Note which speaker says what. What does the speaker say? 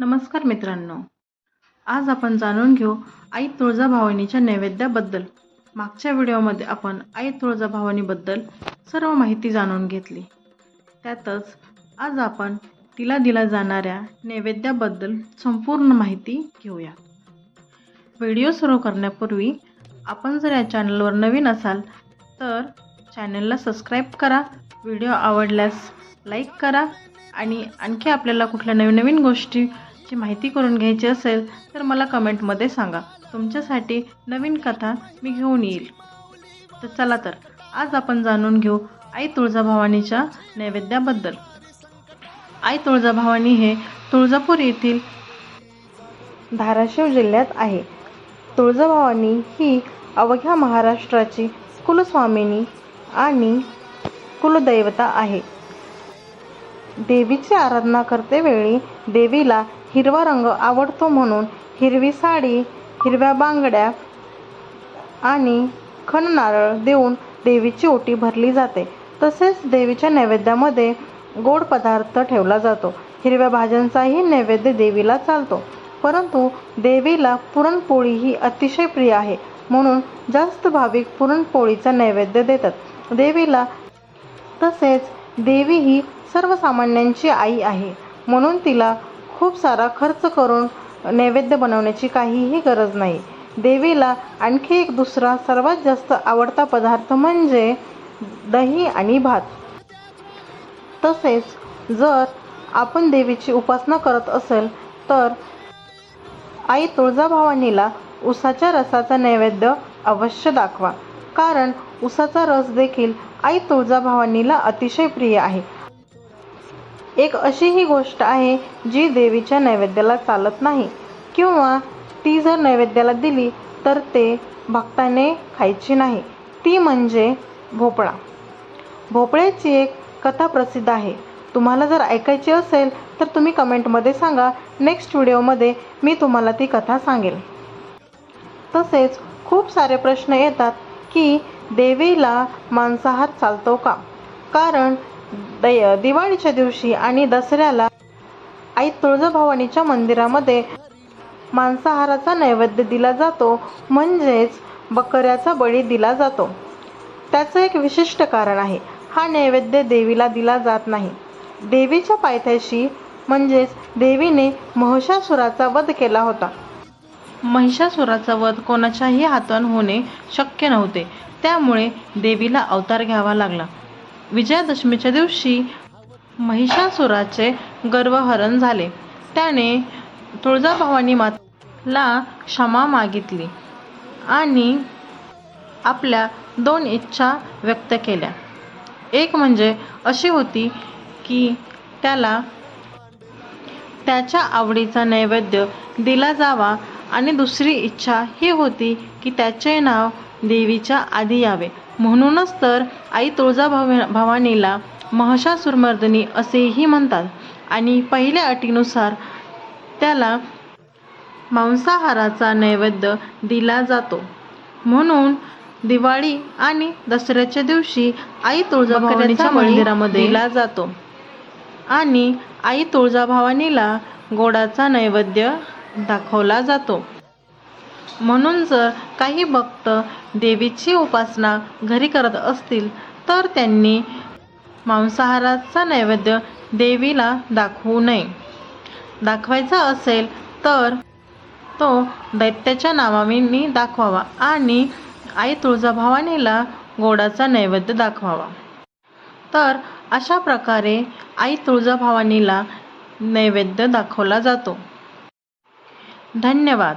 Speaker 1: नमस्कार मित्रांनो. आज आपण जाणून घेऊ आई तुळजाभवानीच्या नैवेद्याबद्दल. मागच्या व्हिडिओमध्ये आपण आई तुळजाभवानीबद्दल सर्व माहिती जाणून घेतली. त्यातच आज आपण तिला दिला जाणाऱ्या नैवेद्याबद्दल संपूर्ण माहिती घेऊया. व्हिडिओ सुरू करण्यापूर्वी आपण जर या चॅनलवर नवीन असाल तर चॅनलला सबस्क्राईब करा व्हिडिओ आवडल्यास लाईक करा आणि आणखी आपल्याला कुठल्या नवीन नवीन ची माहिती करून घ्यायची असेल तर मला कमेंटमध्ये सांगा. तुमच्यासाठी नवीन कथा मी घेऊन येईल. तर चला तर आज आपण जाणून घेऊ आई तुळजाभवानीच्या नैवेद्याबद्दल. आई तुळजाभवानी हे तुळजापूर येथील धाराशिव जिल्ह्यात आहे. तुळजाभवानी ही अवघ्या महाराष्ट्राची कुलस्वामिनी आणि कुलदैवता आहे. देवीची आराधना करते वेळी देवीला हिरवा रंग आवडतो म्हणून हिरवी साडी हिरव्या बांगड्या आणि खण नारळ देऊन देवीची ओटी भरली जाते. तसेच देवीच्या नैवेद्यामध्ये गोड पदार्थ ठेवला जातो. हिरव्या भाज्यांचाही नैवेद्य देवीला चालतो. परंतु देवीला पुरणपोळी ही अतिशय प्रिय आहे. म्हणून जास्त भाविक पुरणपोळीचा नैवेद्य देतात. देवीला तसेच देवी ही सर्वसामान्यांची आई आहे. म्हणून तिला खूप सारा खर्च करून नैवेद्य बनवण्याची काहीही गरज नाही. देवीला आणखी एक दुसरा सर्वात जास्त आवडता पदार्थ म्हणजे दही आणि भात. तसेच जर आपण देवीची उपासना करत असेल तर आई तुळजाभवानीला उसाच्या रसाचा नैवेद्य अवश्य दाखवा. कारण उसाचा रस देखील आई तुळजाभवानीला अतिशय प्रिय आहे. एक अशी ही गोष्ट आहे जी देवीच्या नैवेद्याला चालत नाही. किंवा ती जर नैवेद्याला दिली तर ते भक्ताने खायची नाही. ती म्हणजे भोपळा. भोपळ्याची एक कथा प्रसिद्ध आहे. तुम्हाला जर ऐकायची असेल तर तुम्ही कमेंटमध्ये सांगा. नेक्स्ट व्हिडिओमध्ये मी तुम्हाला ती कथा सांगेल. तसेच खूप सारे प्रश्न येतात की देवीला मांसाहार चालतो का? कारण दिवाळीच्या दिवशी आणि दसऱ्याला आई तुळजाभवानीच्या मंदिरामध्ये मांसाहाराचा नैवेद्य दिला जातो. म्हणजेच बकऱ्याचा बळी दिला जातो. त्याचं एक विशिष्ट कारण आहे. हा नैवेद्य देवीला दिला जात नाही. देवीच्या पायथ्याशी म्हणजेच देवीने महिषासुराचा वध केला होता. महिषासुराचा वध कोणाच्याही हातून होणे शक्य नव्हते. त्यामुळे देवीला अवतार घ्यावा लागला. विजयादशमीच्या दिवशी महिषासुराचे गर्वहरण झाले. त्याने तुळजाभवानी माताला क्षमा मागितली आणि आपल्या दोन इच्छा व्यक्त केल्या. एक म्हणजे अशी होती की त्याला त्याच्या आवडीचा नैवेद्य दिला जावा आणि दुसरी इच्छा ही होती की त्याचे नाव देवीच्या आधी यावे. म्हणूनच तर आई तुळजाभव भवानीला महिषासुरमर्दिनी असेही म्हणतात. आणि पहिल्या अटीनुसार त्याला मांसाहाराचा नैवेद्य दिला जातो. म्हणून दिवाळी आणि दसऱ्याच्या दिवशी आई तुळजाभवानीच्या मंदिरामध्ये दिला जातो. आणि आई तुळजाभवानीला गोडाचा नैवेद्य दाखवला जातो. म्हणून जर काही भक्त देवीची उपासना घरी करत असतील तर त्यांनी मांसाहाराचा नैवेद्य देवीला दाखवू नये. दाखवायचा असेल तर तो दैत्याच्या नावाने दाखवावा आणि आई तुळजाभवानीला गोडाचा नैवेद्य दाखवावा. तर अशा प्रकारे आई तुळजाभवानीला नैवेद्य दाखवला जातो. धन्यवाद.